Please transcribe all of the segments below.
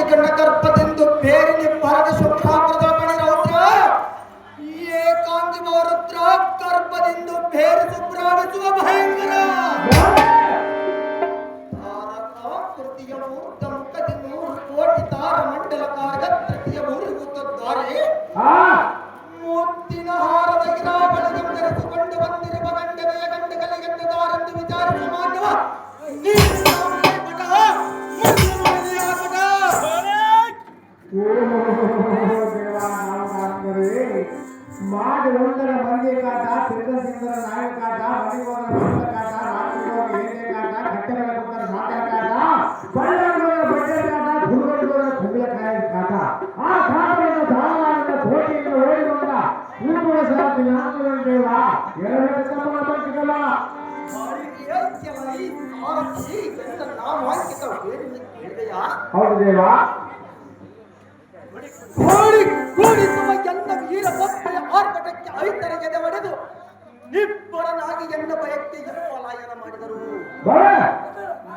ni kena kar ಹೌದು ದೇವ. ಕೋಡಿ ಕೋಡಿ ತುಂಬ ಎಲ್ಲ ವೀರ ಭಕ್ತಿಯ ಆರ್ಭಟಕ್ಕೆ ಐತರ ಎದೆ ಒಡೆದು ನಿಬ್ಬರನಾಗಿ ಎಲ್ಲ ಭಯಕ್ತಿಗೆ ಪಲಾಯನ ಮಾಡಿದರು.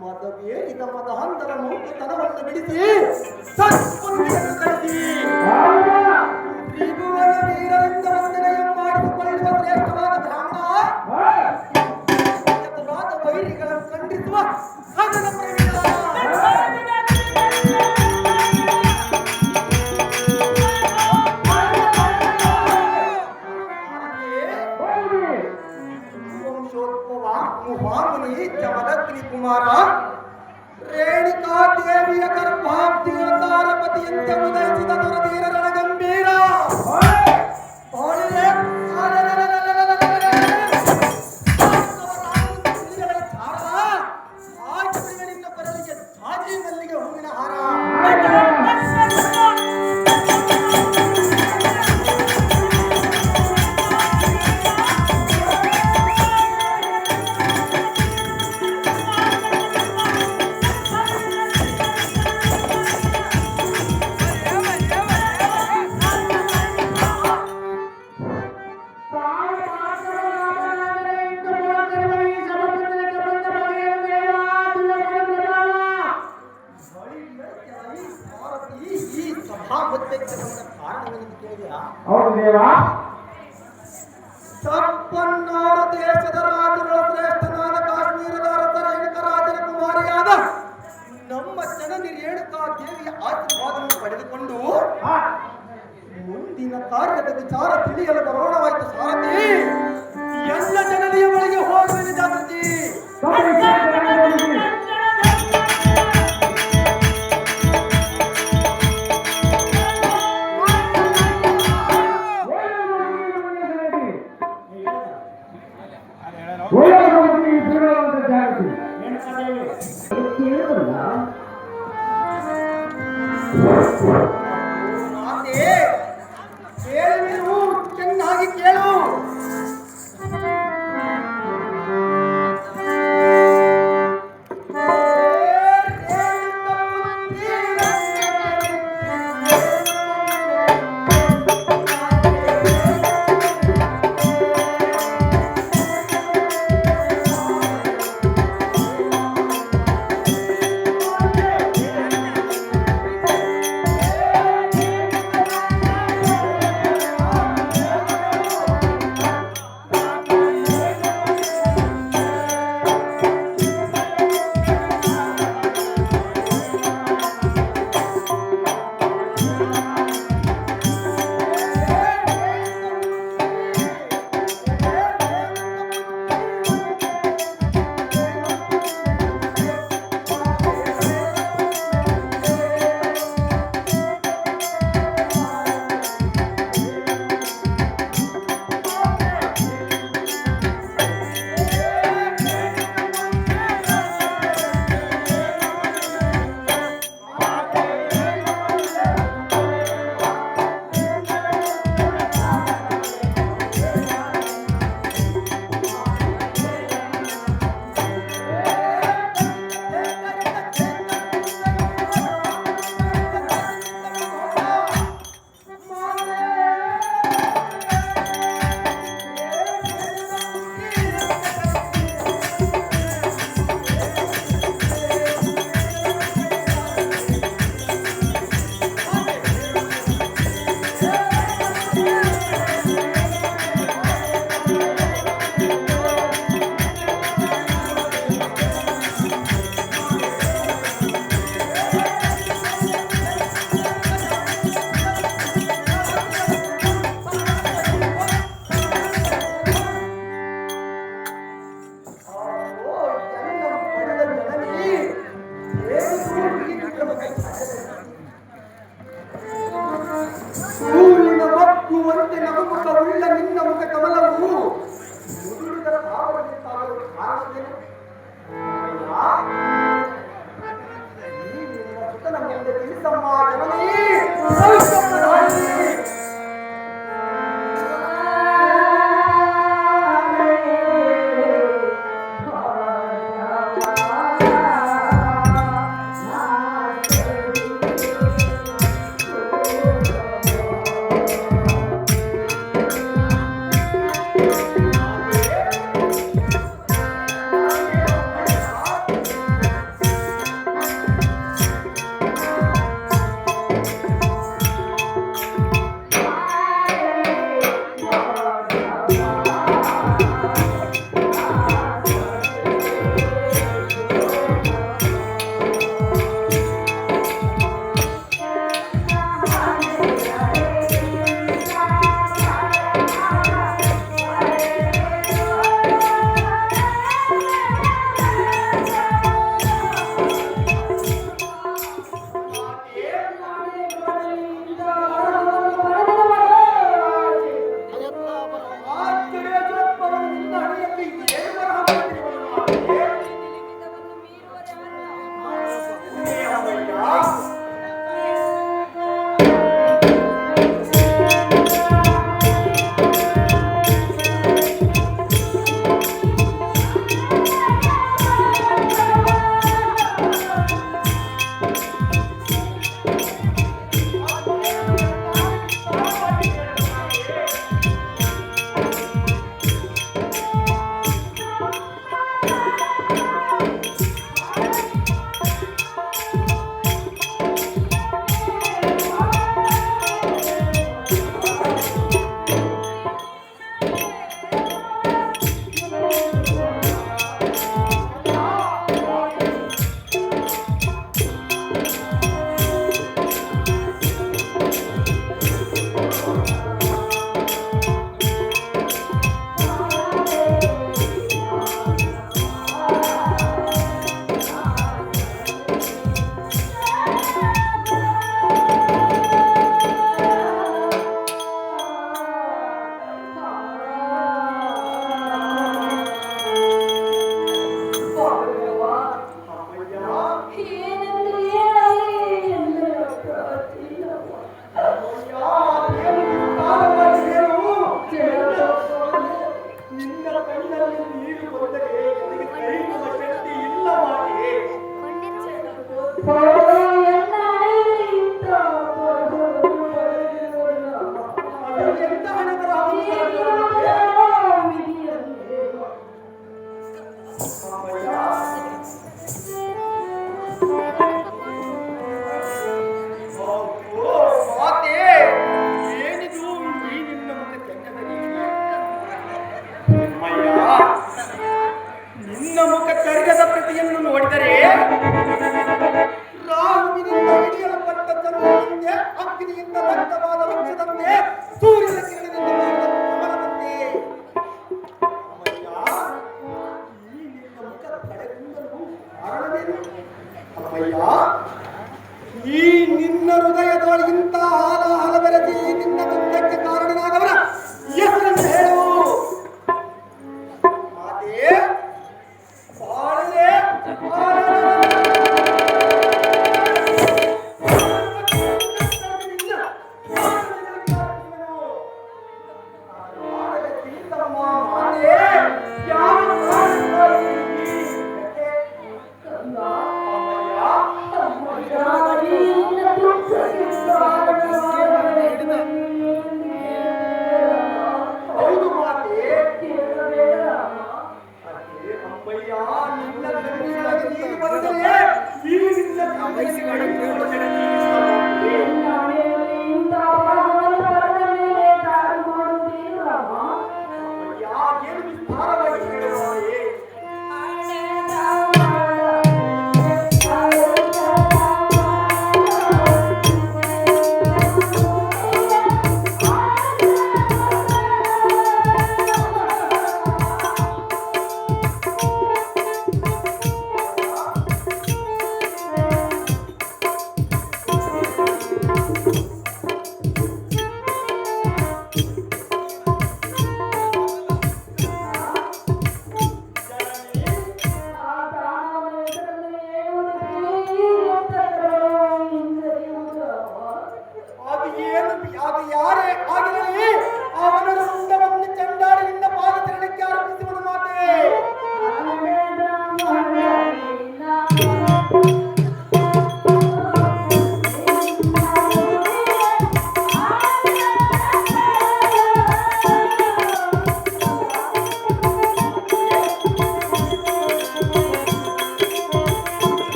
ಮದವೇರಿದ ಮದ ಹಂತರ ಮೂರ್ತಿತನವನ್ನು ಬಿಡಿಸಿ ಸತ್ಪುರುಷನ್ನು ಕಳಿಸಿ ತ್ರಿಭುವನ ವೀರರಿಂದ ವಂದನೆಯ ಮಾಡಿಸಿಕೊಳ್ಳುವ ಶ್ರೇಷ್ಠವಾದ ಬ್ರಾಹ್ಮಣ. ವೈರಿಗಳನ್ನು ಖಂಡಿಸುವ ಸದನ స్వామిని జమదగ్ని కుమార రేణుకాదేవిಯ ಗರ್ಭಾಬ್ಧಿಯ ತಾರಪತಿಯಂತೆ ಉದಯಿಸಿದ ದುರಧೀರ ರಣಗ 你今天怎么了？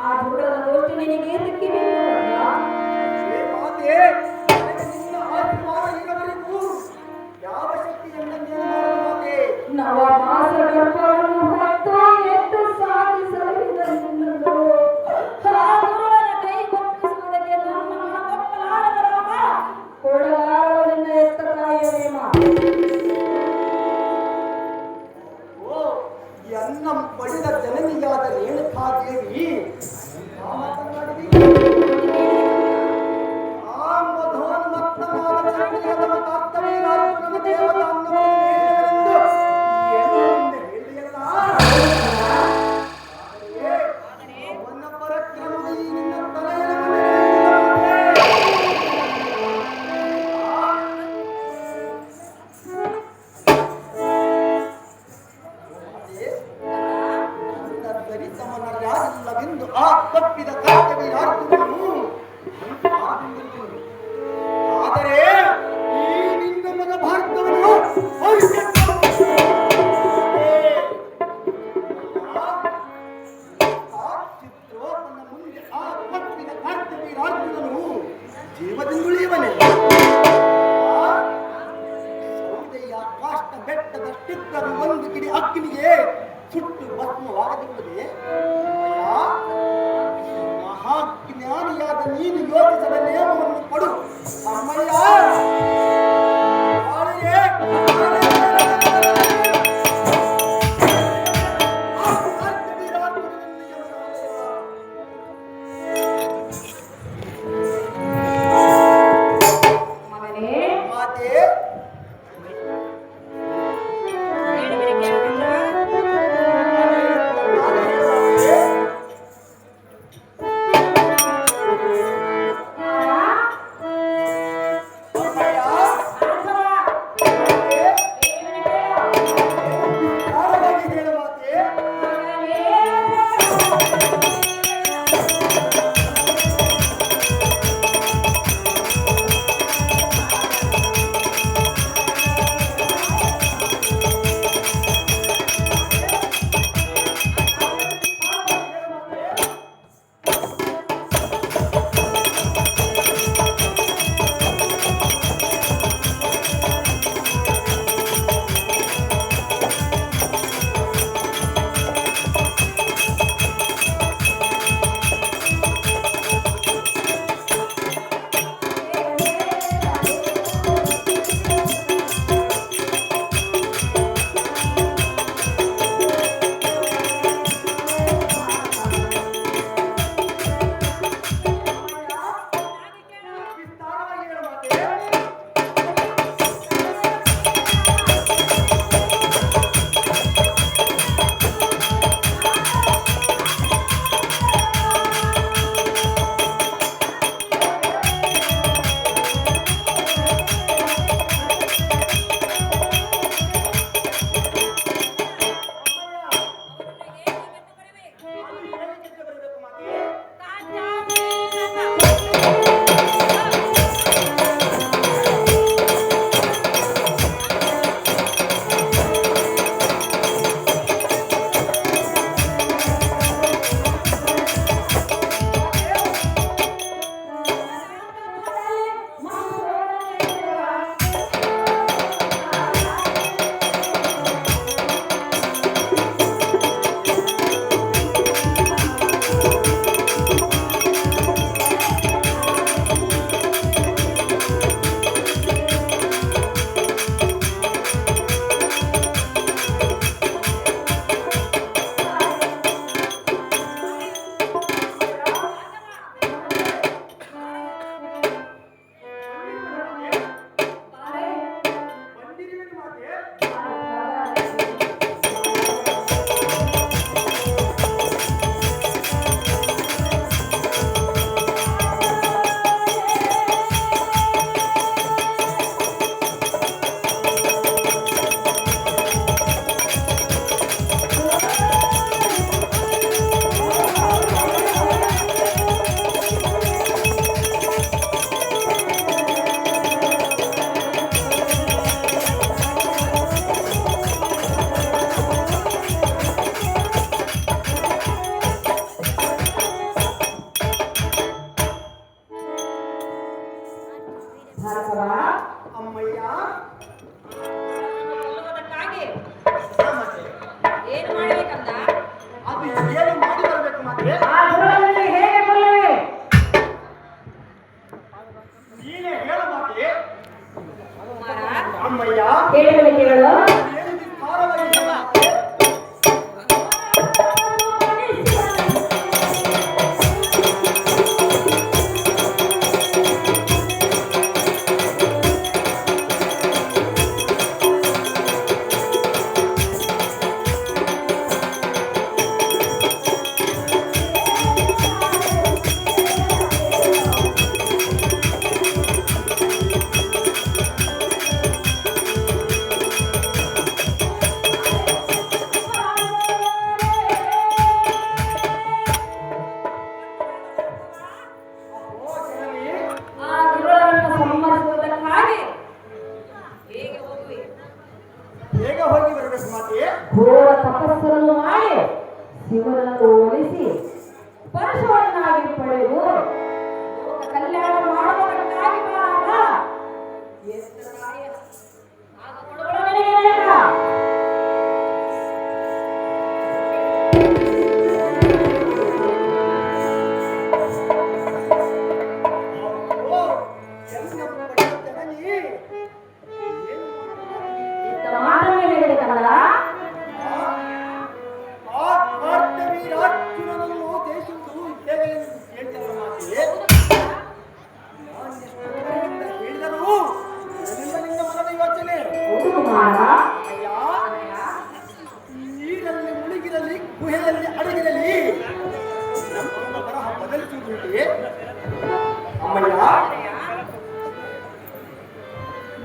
ಆ ಬುಡದ ಲೋಚನೆಗೆ ಸಿಕ್ಕಿಬೇಕು ಮಾತೆ ನೀನು ಯೋಚಿಸದ ನಿಯಮವನ್ನು ಕೊಡು ಅಮ್ಮಯ್ಯ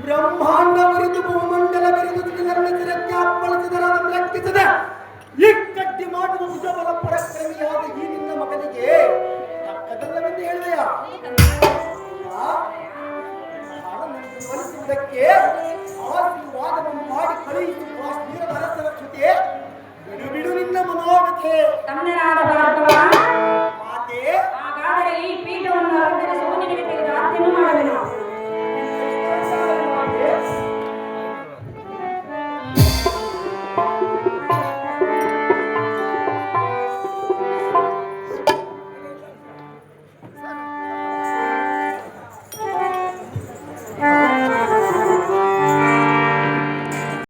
ಬ್ರಹ್ಮಾಂಡ ಬಿರಿದು ಭೂಮಂಡಲ ಬಿರಿದು ತಿರುಗಾಪಳಿಸಿದರಾದ ಲೆಕ್ಕಿಸದ ಇಕ್ಕಟ್ಟಿ ಮಾಡುವ ಉಜಬಲ ಪರಕ್ರಮಿಯಾದ ಈ ನಿನ್ನ ಮಗನಿಗೆ ತಕ್ಕದಲ್ಲವೆಂದು ಹೇಳಿದೆಯ? ಫಲಿಸುವುದಕ್ಕೆ ಆಶೀರ್ವಾದವನ್ನು ಮಾಡಿ ಕಳುಹಿಸಿ ಕಾಶ್ಮೀರದ ಅರಸರ ಜೊತೆ ಬಿಡು ಬಿಡು ನಿನ್ನ ಮನೋಗತೆ. ತಮ್ಮನಾದ ಭಾರತವ ಮಾತೆ ಹಾಗಾದರೆ ಈ ಪೀಠವನ್ನು ಅಲಂಕರಿಸುವ ನಿನಗೆ ತೆಗೆದ ಆಜ್ಞೆಯನ್ನು ಮಾಡಬೇಕು